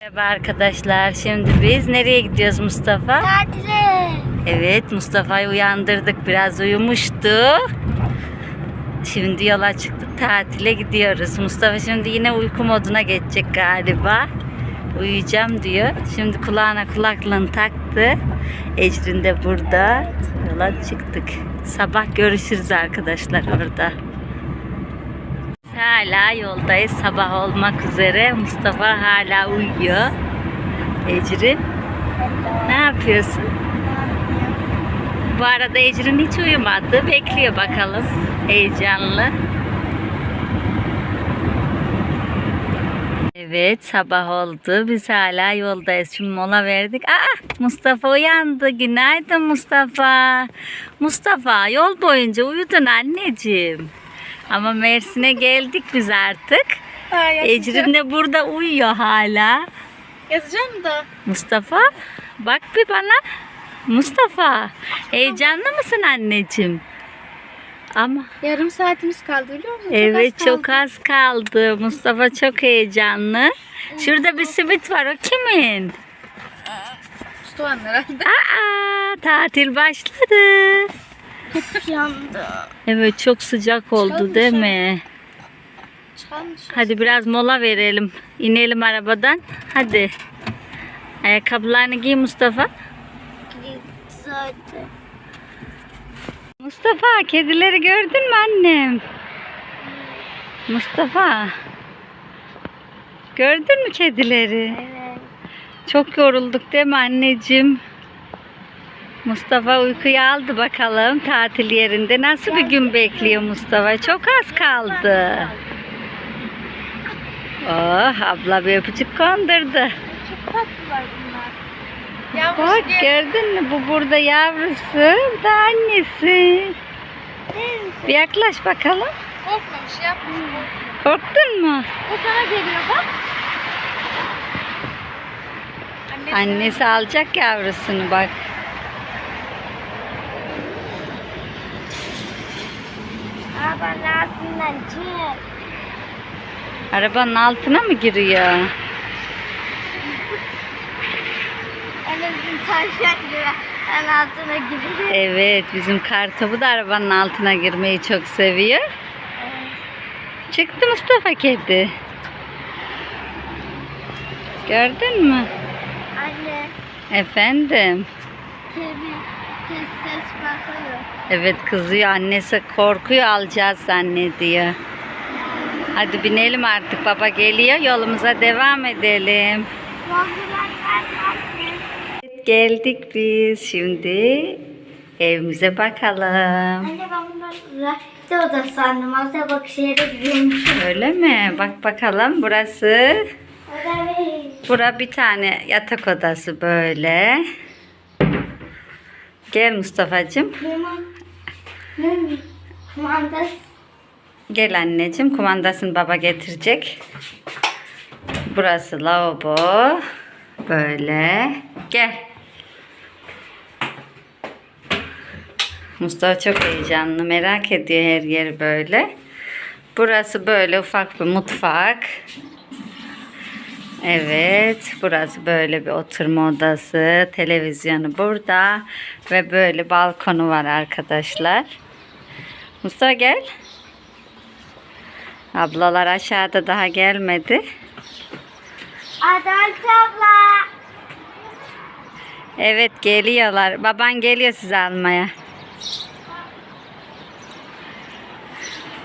Merhaba arkadaşlar. Şimdi biz nereye gidiyoruz Mustafa? Tatile. Evet Mustafa'yı uyandırdık. Biraz uyumuştu. Şimdi yola çıktık. Tatile gidiyoruz. Mustafa şimdi yine uyku moduna geçecek galiba. Uyuyacağım diyor. Şimdi kulağına kulaklığını taktı. Ecrin de burada. Yola çıktık. Sabah görüşürüz arkadaşlar orada. Hala yoldayız. Sabah olmak üzere. Mustafa hala uyuyor. Ecrin ne yapıyorsun? Bu arada Ecrin hiç uyumadı. Bekliyor bakalım. Heyecanlı. Evet sabah oldu. Biz hala yoldayız. Şimdi mola verdik. Aa Mustafa uyandı. Günaydın Mustafa. Mustafa yol boyunca uyudun anneciğim. Ama Mersin'e geldik biz artık. Ecrin de burada uyuyor hala. Yazacağım da. Mustafa bak bir bana. Mustafa heyecanlı mısın anneciğim? Ama Yarım saatimiz kaldı biliyor musun? evet az çok az kaldı. Mustafa çok heyecanlı. Şurada bir simit var o kimin? Mustafa'nın herhalde. Aa tatil başladı. Yandı. Evet çok sıcak oldu Çıkalım değil dışarı. mi? Çıkalım Hadi biraz mola verelim. İnelim arabadan. Hadi. Ayakkabılarını giy Mustafa. Zaten. Mustafa kedileri gördün mü annem? Mustafa. Gördün mü kedileri? Evet. Çok yorulduk değil mi anneciğim? Mustafa uykuyu aldı bakalım tatil yerinde. Nasıl bir gün bekliyor Mustafa? Çok az kaldı. Oh abla bir öpücük kondurdu. Çok tatlılar bunlar. Bak gördün mü bu burada yavrusu bu da annesi. Bir yaklaş bakalım. Korkmamış yapmış. Korktun mu? O sana geliyor bak. Anne. Annesi alacak yavrusunu bak. Arabanın altından çık. Arabanın altına mı giriyor? Anne bizim tavşan en altına giriyor. Evet bizim kartopu da arabanın altına girmeyi çok seviyor. Çıktı Mustafa kedi. Gördün mü? Anne. Efendim. Kedi. Kedi ses bakıyor. Evet kızıyor annesi korkuyor alacağız zannediyor. Hadi binelim artık baba geliyor yolumuza devam edelim. Geldik biz şimdi evimize bakalım. Anne ben bunları renkli oda sandım. Aslında bak şehre gidiyormuşum. Öyle mi? Bak bakalım burası. Evet. Bura bir tane yatak odası böyle. Gel Mustafa'cığım. Limon. Kumandası. Gel anneciğim. Kumandasını baba getirecek. Burası lavabo. Böyle. Gel. Mustafa çok heyecanlı. Merak ediyor her yeri böyle. Burası böyle ufak bir mutfak. Evet. Burası böyle bir oturma odası. Televizyonu burada. Ve böyle balkonu var arkadaşlar. Mustafa gel. Ablalar aşağıda daha gelmedi. Adalet abla. Evet geliyorlar. Baban geliyor sizi almaya.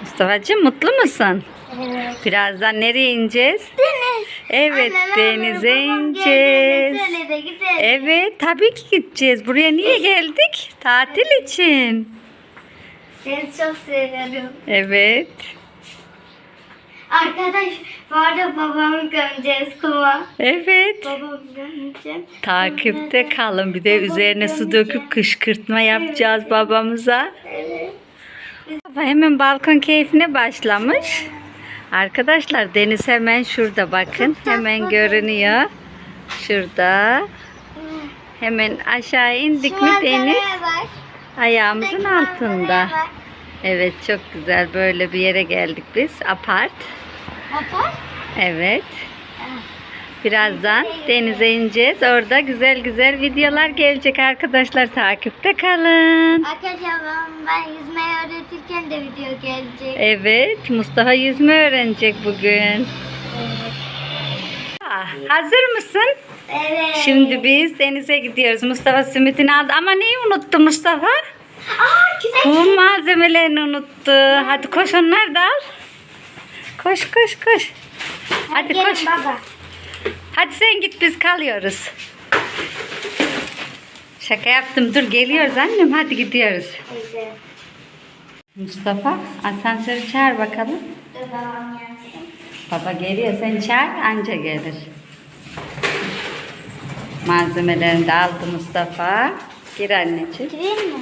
Mustafa'cığım mutlu musun? Evet. Birazdan nereye ineceğiz? Deniz. Evet Anne, denize ineceğiz. Evet tabii ki gideceğiz. Buraya niye geldik? Tatil için. Deniz çok seviyorum. Evet. Arkadaş bu arada babamı gömeceğiz kuma. Evet. Babamı gömeceğim. Takipte kalın. Bir de üzerine su döküp kışkırtma yapacağız babamıza. Evet. Baba Hemen balkon keyfine başlamış. Arkadaşlar deniz hemen şurada bakın. Hemen görünüyor. Şurada. Hemen aşağı indik mi deniz bak? ayağımızın altında. bak? Evet çok güzel böyle bir yere geldik biz. Apart. Baba. Evet. Birazdan denize ineceğiz. Orada güzel güzel videolar gelecek arkadaşlar. Takipte kalın. Arkadaşlar ben, yüzmeyi öğretirken de video gelecek. Evet, Mustafa yüzme öğrenecek bugün. Ah, Hazır mısın? Evet. Şimdi biz denize gidiyoruz. Mustafa simitini aldı. Ama neyi unuttu Mustafa? Aa güzel. Malzemelerini unuttu. Hadi koş onları da al. Koş koş koş. Hadi Gelin koş. baba. Hadi sen git biz kalıyoruz. Şaka yaptım. Dur geliyoruz annem. Hadi gidiyoruz. Mustafa asansörü çağır bakalım. Dur babam gelsin. Baba geliyor. Sen çağır anca gelir. Malzemelerini de aldı Mustafa. Gir anneciğim. Gireyim mi?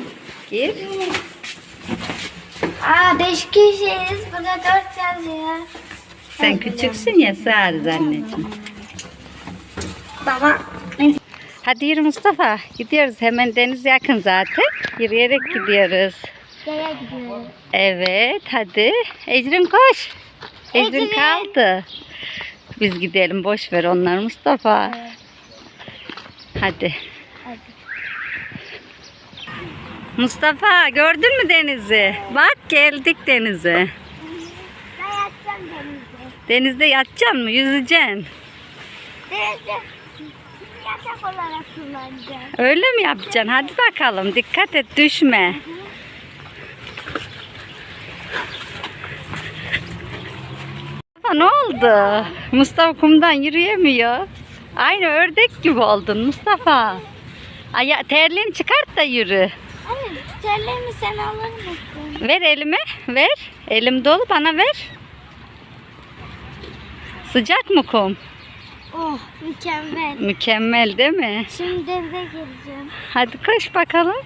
Gir. Aa beş kişiyiz. Burada dört yazıyor. Sen küçüksün ya sığarız anneciğim. Baba. Hadi yürü Mustafa. Gidiyoruz. Hemen deniz yakın zaten. Yürüyerek gidiyoruz. Nereye gidiyoruz? Evet hadi. Ecrin koş. Ecrin Ecrin. kaldı. Biz gidelim. Boş ver onları Mustafa. Hadi. Hadi. Mustafa gördün mü denizi? Bak geldik denize. Denizde. Denizde yatacaksın mı? Yüzeceksin. Denizde yatak olarak kullanacağım. Öyle mi yapacaksın? Hadi bakalım. Dikkat et düşme. Mustafa ne oldu? Mustafa kumdan yürüyemiyor. Aynı ördek gibi oldun Mustafa. Aya terliğini çıkart da yürü. Anne terliğimi sen alır mısın? Ver elime. Ver. Elim dolu bana ver. Sıcak mı kum? Oh mükemmel. Mükemmel değil mi? Şimdi denize gireceğim. Hadi koş bakalım.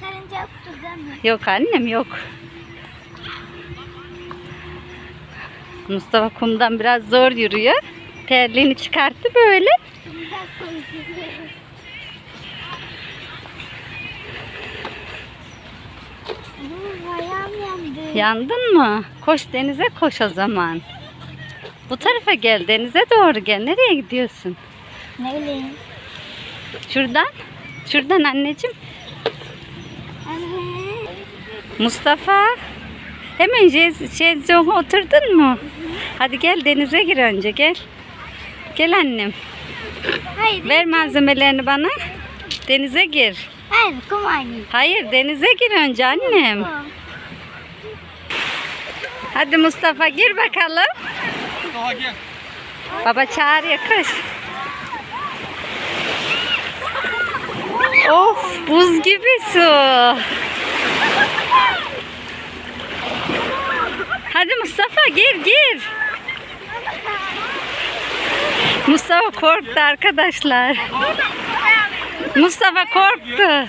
Karınca yoktu değil mi? Yok annem yok. Mustafa kumdan biraz zor yürüyor. Terliğini çıkarttı böyle. Ayağım yandı. Yandın mı? Koş denize koş o zaman. Bu tarafa gel denize doğru gel. Nereye gidiyorsun? Ne bileyim. Şuradan. Şuradan anneciğim. Anne. Mustafa. Hemen şez- şezlonga oturdun mu? Hadi gel denize gir önce gel. Gel annem. Hayır. Ver malzemelerini bana. Denize gir. Hayır kum oynayacağım. Hayır denize gir önce annem. Hadi Mustafa gir bakalım. Baba çağırıyor kış. Of buz gibi su. Hadi Mustafa gir gir. Mustafa korktu arkadaşlar. Mustafa korktu.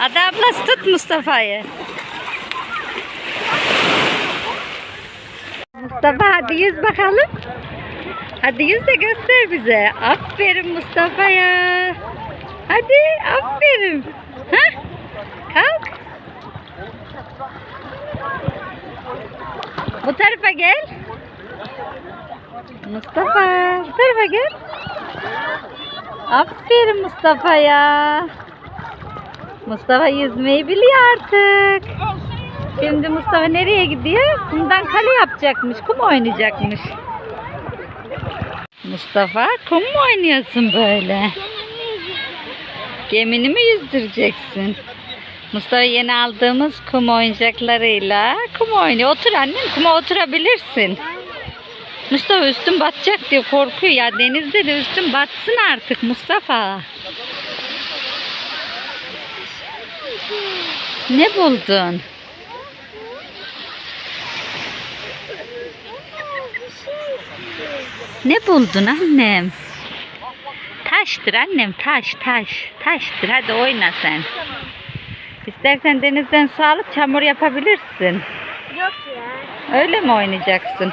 Ada ablası tut Mustafa'yı. Mustafa hadi yüz bakalım. Hadi yüz de göster bize. Aferin Mustafa'ya. Hadi aferin. Ha? Kalk. Bu tarafa gel. Mustafa bu tarafa gel. Aferin Mustafa'ya. Mustafa yüzmeyi biliyor artık. Şimdi Mustafa nereye gidiyor? Kumdan kale yapacakmış. Kum oynayacakmış. Mustafa kum mu oynuyorsun böyle? Gemini mi yüzdüreceksin? Mustafa yeni aldığımız kum oyuncaklarıyla kum oynuyor. Otur annem kuma oturabilirsin. Mustafa üstün batacak diye korkuyor ya. Denizde de üstün batsın artık Mustafa. Ne buldun? Ne buldun annem? Taştır annem taş taş. Taştır hadi oyna sen. İstersen denizden su alıp çamur yapabilirsin. Yok ya. Öyle mi oynayacaksın?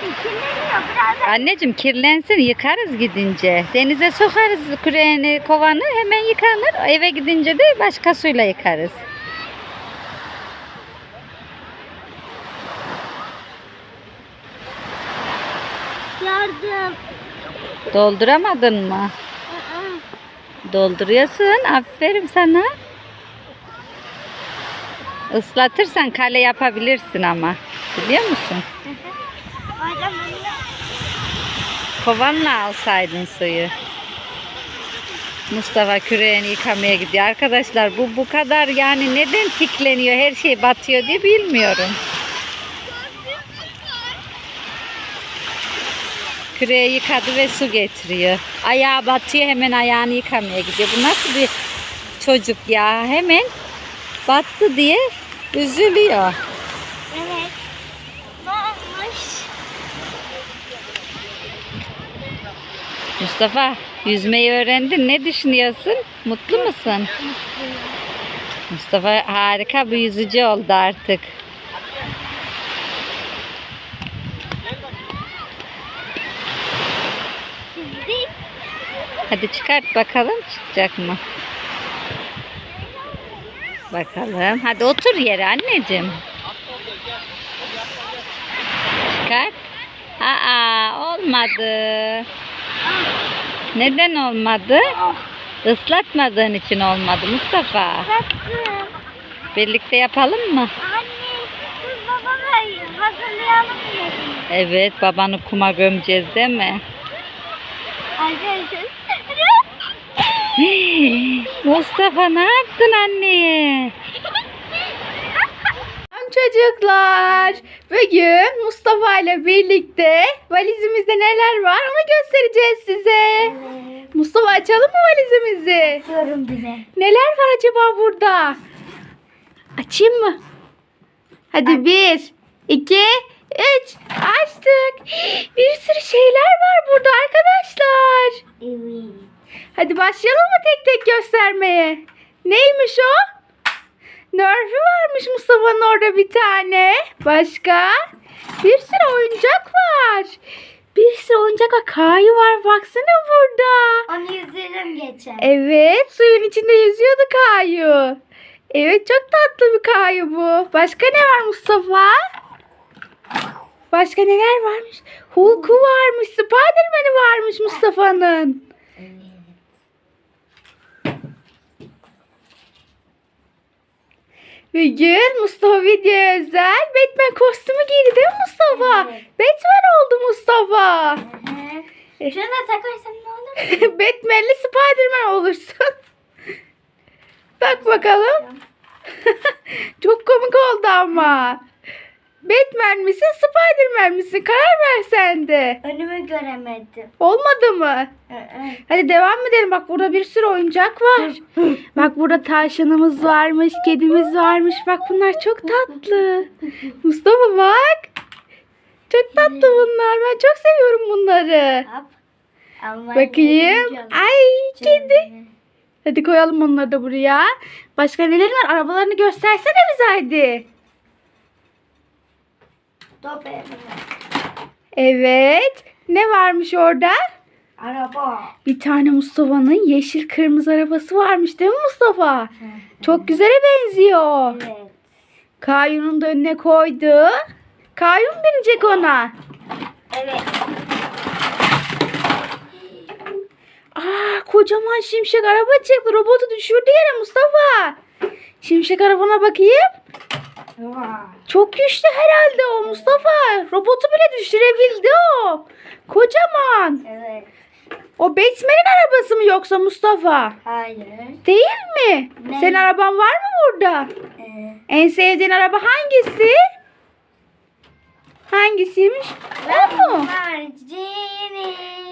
Kirleniyor biraz. Anneciğim kirlensin yıkarız gidince. Denize sokarız küreğini kovanı hemen yıkanır. Eve gidince de başka suyla yıkarız. doldurdum. Dolduramadın mı? Dolduruyorsun. Aferin sana. Islatırsan kale yapabilirsin ama. Biliyor musun? Hocam Kovanla alsaydın suyu. Mustafa küreğini yıkamaya gidiyor. Arkadaşlar bu bu kadar yani neden tikleniyor her şey batıyor diye bilmiyorum. Küreği yıkadı ve su getiriyor. Ayağı batıyor hemen ayağını yıkamaya gidiyor. Bu nasıl bir çocuk ya? Hemen battı diye üzülüyor. Evet. Ne olmuş? Mustafa yüzmeyi öğrendin. Ne düşünüyorsun? Mutlu musun? Mustafa harika bir yüzücü oldu artık. Hadi çıkart bakalım çıkacak mı? Bakalım. Hadi otur yere anneciğim. Çıkart. Aa olmadı. Neden olmadı? Islatmadığın için olmadı Mustafa. baktım. Birlikte yapalım mı? Anne, biz babamla hazırlayalım dedim. Evet babanı kuma gömeceğiz değil mi? Arkadaşlar. Mustafa ne yaptın anneye? Çocuklar. Bugün Mustafa ile birlikte valizimizde neler var onu göstereceğiz size. Mustafa açalım mı valizimizi? Diyorum bile. Neler var acaba burada? Açayım mı? Hadi bir, iki, üç. Açtık. Bir sürü şeyler var burada arkadaşlar. Evet. Hadi başlayalım mı tek tek göstermeye? Neymiş o? Nerf'i varmış Mustafa'nın orada bir tane. Başka? Bir sürü oyuncak var. Bir sürü oyuncak. Kayu var. Baksana burada. Onu yüzerim geçen. Evet. Suyun içinde yüzüyordu Kayu. Evet çok tatlı bir Kayu bu. Başka ne var Mustafa? Başka neler varmış? Hulk'u varmış. Spiderman'i varmış Mustafa'nın. Ve gün Mustafa video özel Batman kostümü giydi değil mi Mustafa? Evet. Batman oldu Mustafa. Şuna takarsam ne olur? Batman'li Spiderman olursun. Tak bakalım. Çok komik oldu ama. Batman misin Spiderman misin? Karar ver sen de. Önümü göremedim. Olmadı mı? Hadi devam edelim. Bak burada bir sürü oyuncak var. Bak burada tavşanımız varmış, kedimiz varmış. Bak bunlar çok tatlı. Mustafa bak. Çok tatlı bunlar. Ben çok seviyorum bunları. Bakayım. Ay kedi. Hadi koyalım onları da buraya. Başka neler var? Arabalarını göstersene bize hadi. Top. Evet. Ne varmış orada? Araba. Bir tane Mustafa'nın yeşil kırmızı arabası varmış değil mi Mustafa? Çok güzele benziyor. Evet. Kayu'nun da önüne koydu. Kayu mu binecek ona? Evet. Aa kocaman şimşek araba çıktı. Robotu düşürdü yere Mustafa. Şimşek arabana bakayım. Çok güçlü herhalde o Mustafa. Robotu bile düşürebildi o. Kocaman. Evet. O Batman'in arabası mı yoksa Mustafa? Hayır. Değil mi? Ne? Senin araban var mı burada? Ee, En sevdiğin araba hangisi? Hangisiymiş? O mu?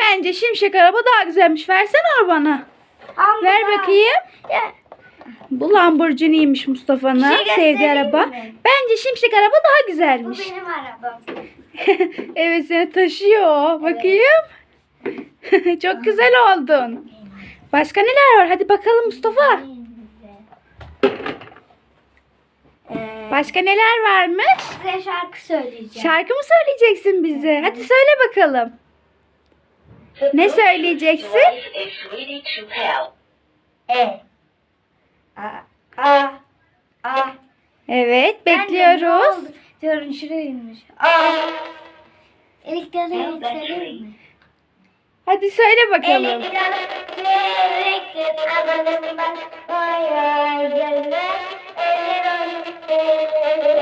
Bence şimşek araba daha güzelmiş. Versene arabanı. Ama Ver bakayım. Ya, Bu Lamborghini'ymiş Mustafa'nın şey sevdiği araba. mi? Bence şimşek araba daha bu güzelmiş. benim arabam. evet seni taşıyor. Bakayım. Çok güzel oldun. Başka neler var? Hadi bakalım Mustafa. Ee, Başka neler varmış? size şarkı söyleyeceğim. Şarkı mı söyleyeceksin bize? Hadi söyle bakalım. Ne söyleyeceksin? E. A. A. A. Evet Ben de ne bekliyoruz. oldu? Diyorum şuraymış. A. Elektriğe Tell that yükselir mi? Hadi söyle bakalım.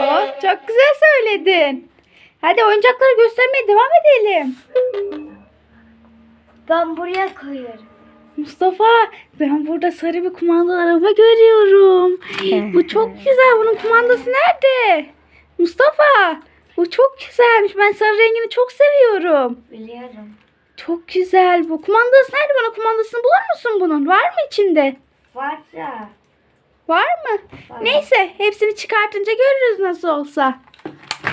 Oh, çok güzel söyledin. Hadi oyuncakları göstermeye devam edelim. Ben buraya koyuyorum. Mustafa ben burada sarı bir kumandalı araba görüyorum. bu çok güzel. Bunun kumandası nerede? Mustafa bu çok güzelmiş. Ben sarı rengini çok seviyorum. Biliyorum. Çok güzel bu. Kumandası nerede? Bana kumandasını bulur musun bunun? Var mı içinde? Var ya. Var mı? Neyse hepsini çıkartınca görürüz nasıl olsa.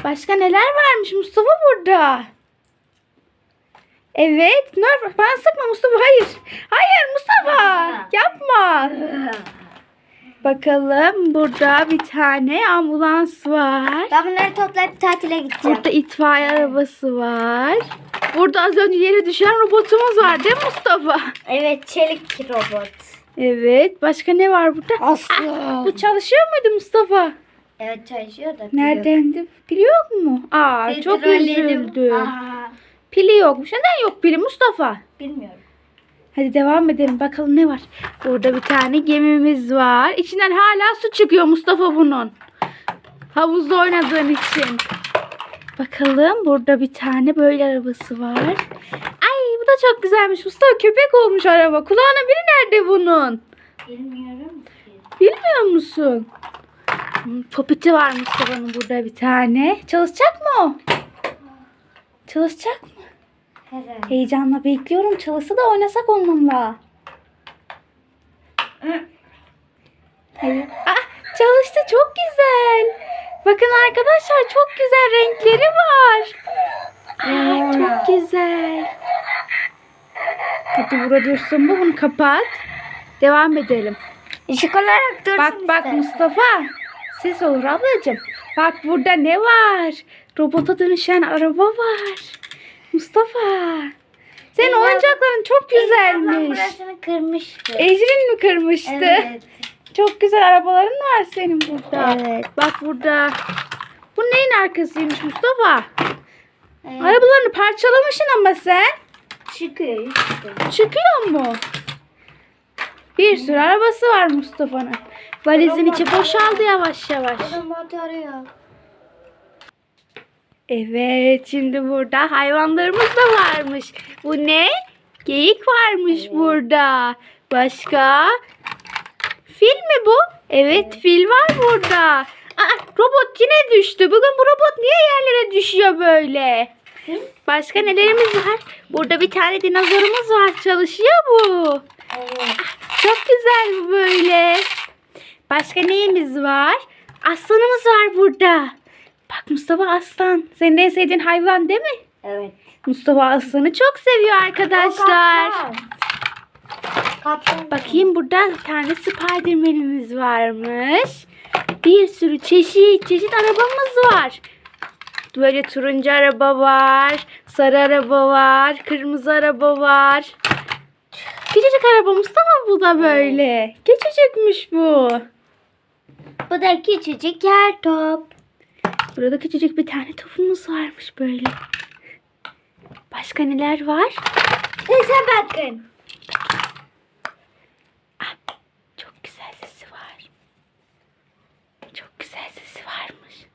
Başka neler varmış Mustafa burada? Evet. Nerf bana sıkma Mustafa. Hayır. Hayır Mustafa. Yapma. Bakalım burada bir tane ambulans var. Ben bunları toplayıp tatile gideceğim. Burada itfaiye arabası var. Burada az önce yere düşen robotumuz var değil mi Mustafa? Evet çelik robot. Evet. Başka ne var burada? Aslı. Bu çalışıyor muydu Mustafa? Evet çalışıyor da. Neredendi? Pili yok mu? Aa çok üzüldüm. Aa, Pili yokmuş. Neden yok pili Mustafa? bilmiyorum. Hadi devam edelim bakalım ne var. Burada bir tane gemimiz var. İçinden hala su çıkıyor Mustafa bunun. Havuzda oynadığın için. Bakalım burada bir tane böyle arabası var. Ay bu da çok güzelmiş Mustafa. Köpek olmuş araba. Kulağına biri nerede bunun? Bilmiyorum ki. Bilmiyor musun? Hmm, Popiti var Mustafa'nın burada bir tane. Çalışacak mı o? Çalışacak mı? Herhalde. Heyecanla bekliyorum. Çalışsa da oynasak onunla. Hayır. Ah, çalıştı çok güzel. Bakın arkadaşlar çok güzel renkleri var. Aa, çok güzel. Hadi burada dursun bu. Bunu kapat. Devam edelim. Işık olarak dursun Bak bak istersen. Mustafa. Ses olur ablacığım. Bak burada ne var? Robota dönüşen araba var. Mustafa. Senin Eyvah. oyuncakların çok güzelmiş. burasını kırmıştı. Ecrin mi kırmıştı? Evet. Çok güzel arabaların var senin burada. Evet. Bak burada. Bu neyin arkasıymış Mustafa? Evet. Arabalarını parçalamışsın ama sen. Çıkıyor işte. Çıkıyor mu? Bir sürü arabası var Mustafa'nın. Valizin içi boşaldı yavaş yavaş. Burada motoru yok. Evet şimdi burada hayvanlarımız da varmış. Bu ne? Geyik varmış burada. Başka? Fil mi bu? Evet, fil var burada. Aa, robot yine düştü. Bugün bu robot niye yerlere düşüyor böyle? Başka nelerimiz var? Burada bir tane dinozorumuz var. Çalışıyor bu. Evet. Çok güzel bu böyle. Başka neyimiz var? Aslanımız var burada. Bak Mustafa aslan. Senin en sevdiğin hayvan değil mi? Evet. Mustafa aslanı çok seviyor arkadaşlar. Kaptan. Bakayım burada bir tane Spiderman'imiz varmış. Bir sürü çeşit çeşit arabamız var. Böyle turuncu araba var, sarı araba var, kırmızı araba var. Küçücük araba Mustafa bu da böyle. Küçücükmüş bu. Bu da küçücük yer top. Burada küçücük bir tane topumuz varmış böyle. Başka neler var? Size bakın. Ah, çok güzel sesi var. Çok güzel sesi varmış.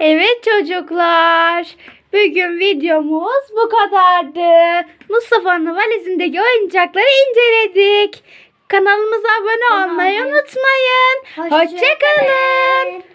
Evet çocuklar. Bugün videomuz bu kadardı. Mustafa'nın valizindeki oyuncakları inceledik. Kanalımıza abone olmayı unutmayın. Hoşçakalın. Hoşça